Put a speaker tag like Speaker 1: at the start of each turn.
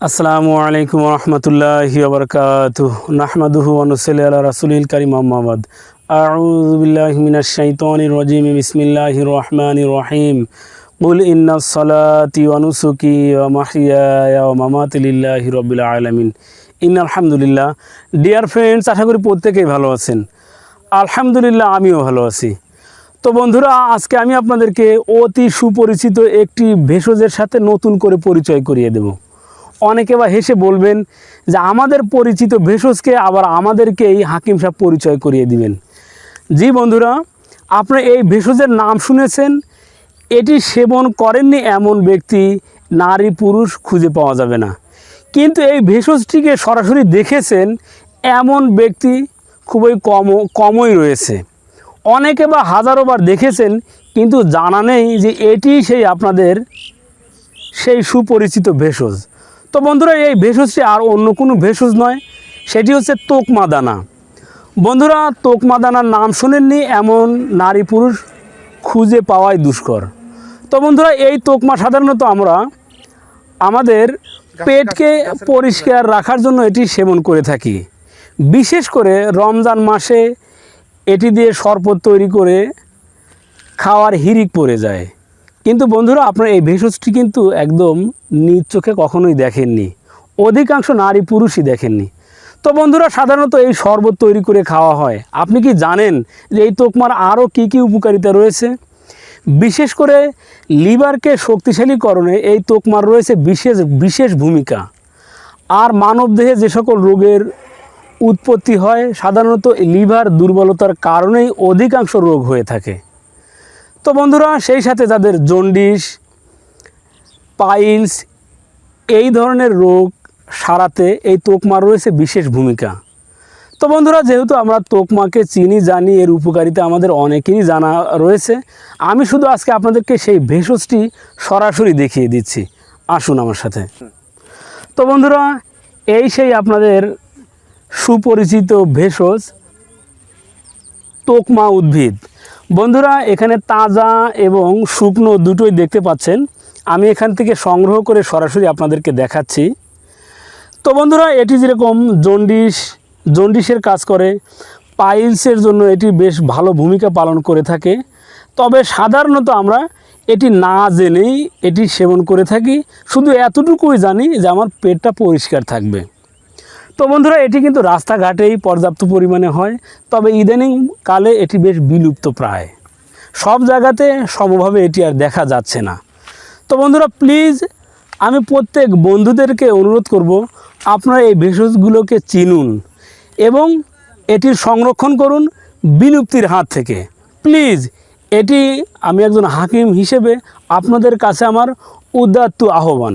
Speaker 1: আসসালামু আলাইকুম রহমতুল্লাহি ওবরকাত নাহমাদুহু অনুসলি আল্লাহ রাসুলিল করিম মোহাম্মদ আউযু বিল্লাহি মিনাশ শাইতানির রাজিম, বিসমিল্লাহির রহমানির রহিম। সলাতি ওয়া নুসুকি ওয়া মাহইয়ায়া ওয়া মামাতি লিল্লাহি রাব্বিল আলামিন। ইন্না আলহামদুলিল্লাহ ডিয়ার ফ্রেন্ডস আশা করি প্রত্যেকেই ভালো আছেন। আলহামদুলিল্লাহ, আমিও ভালো আছি। তো বন্ধুরা, আজকে আমি আপনাদেরকে অতি সুপরিচিত একটি ভেষজের সাথে নতুন করে পরিচয় করিয়ে দেব। অনেকে বা হেসে বলবেন যে আমাদের পরিচিত ভেষজকে আবার আমাদেরকেই হাকিম সাহেব পরিচয় করিয়ে দিবেন। জি বন্ধুরা আপনারা এই ভেষজের নাম শুনেছেন? এটি সেবন করেননি এমন ব্যক্তি, নারী পুরুষ খুঁজে পাওয়া যাবে না। কিন্তু এই ভেষজটিকে সরাসরি দেখেছেন এমন ব্যক্তি খুবই কম, কমই রয়েছে। অনেকে বা হাজারোবার দেখেছেন, কিন্তু জানা নেই যে এটি সেই আপনাদের সেই সুপরিচিত ভেষজ। তো বন্ধুরা এই ভেষজটি আর অন্য কোনো ভেষজ নয় সেটি হচ্ছে তোকমা দানা বন্ধুরা তোকমা দানার নাম শোনেননি এমন নারী পুরুষ খুঁজে পাওয়াই দুষ্কর। তো বন্ধুরা এই তোকমা সাধারণত আমরা আমাদের পেটকে পরিষ্কার রাখার জন্য এটি সেবন করে থাকি। বিশেষ করে রমজান মাসে এটি দিয়ে শরবত তৈরি করে খাওয়ার হিরিক পড়ে যায়। কিন্তু বন্ধুরা, আপনার এই ভেষজটি কিন্তু একদম নিজ চোখে কখনোই দেখেননি। অধিকাংশ নারী পুরুষই দেখেননি। তো বন্ধুরা, সাধারণত এই শরবত তৈরি করে খাওয়া হয়। আপনি কি জানেন যে এই তোকমার আরও কী কী উপকারিতা রয়েছে? বিশেষ করে লিভারকে শক্তিশালীকরণে এই তোকমার রয়েছে বিশেষ বিশেষ ভূমিকা। আর মানবদেহে যে সকল রোগের উৎপত্তি হয়, সাধারণত লিভার দুর্বলতার কারণেই অধিকাংশ রোগ হয়ে থাকে। তো বন্ধুরা, সেই সাথে যাদের জন্ডিস, পাইলস, এই ধরনের রোগ সারাতে এই তোকমার রয়েছে বিশেষ ভূমিকা। তো বন্ধুরা, যেহেতু আমরা তোকমাকে চিনি, জানি, এর উপকারিতা আমাদের অনেকেরই জানা রয়েছে, আমি শুধু আজকে আপনাদেরকে সেই ভেষজটি সরাসরি দেখিয়ে দিচ্ছি। আসুন আমার সাথে। তো বন্ধুরা, এই সেই আপনাদের সুপরিচিত ভেষজ তোকমা উদ্ভিদ। বন্ধুরা, এখানে তাজা এবং শুকনো দুটোই দেখতে পাচ্ছেন। আমি এখান থেকে সংগ্রহ করে সরাসরি আপনাদেরকে দেখাচ্ছি। তো বন্ধুরা, এটি যেরকম জন্ডিস, জন্ডিসের কাজ করে, পাইলসের জন্য এটি বেশ ভালো ভূমিকা পালন করে থাকে। তবে সাধারণত আমরা এটি না জেনেই এটি সেবন করে থাকি। শুধু এতটুকুই জানি যে আমার পেটটা পরিষ্কার থাকবে। তো বন্ধুরা, এটি কিন্তু রাস্তাঘাটেই পর্যাপ্ত পরিমাণে হয়, তবে ইদানিং কালে এটি বেশ বিলুপ্ত প্রায়। সব জায়গাতে সমভাবে এটি আর দেখা যাচ্ছে না। তো বন্ধুরা প্লিজ আমি প্রত্যেক বন্ধুদেরকে অনুরোধ করব, আপনারা এই ভেষজগুলোকে চিনুন এবং এটির সংরক্ষণ করুন বিলুপ্তির হাত থেকে। প্লিজ এটি আমি একজন হাকিম হিসেবে আপনাদের কাছে আমার উদাত্ত আহ্বান।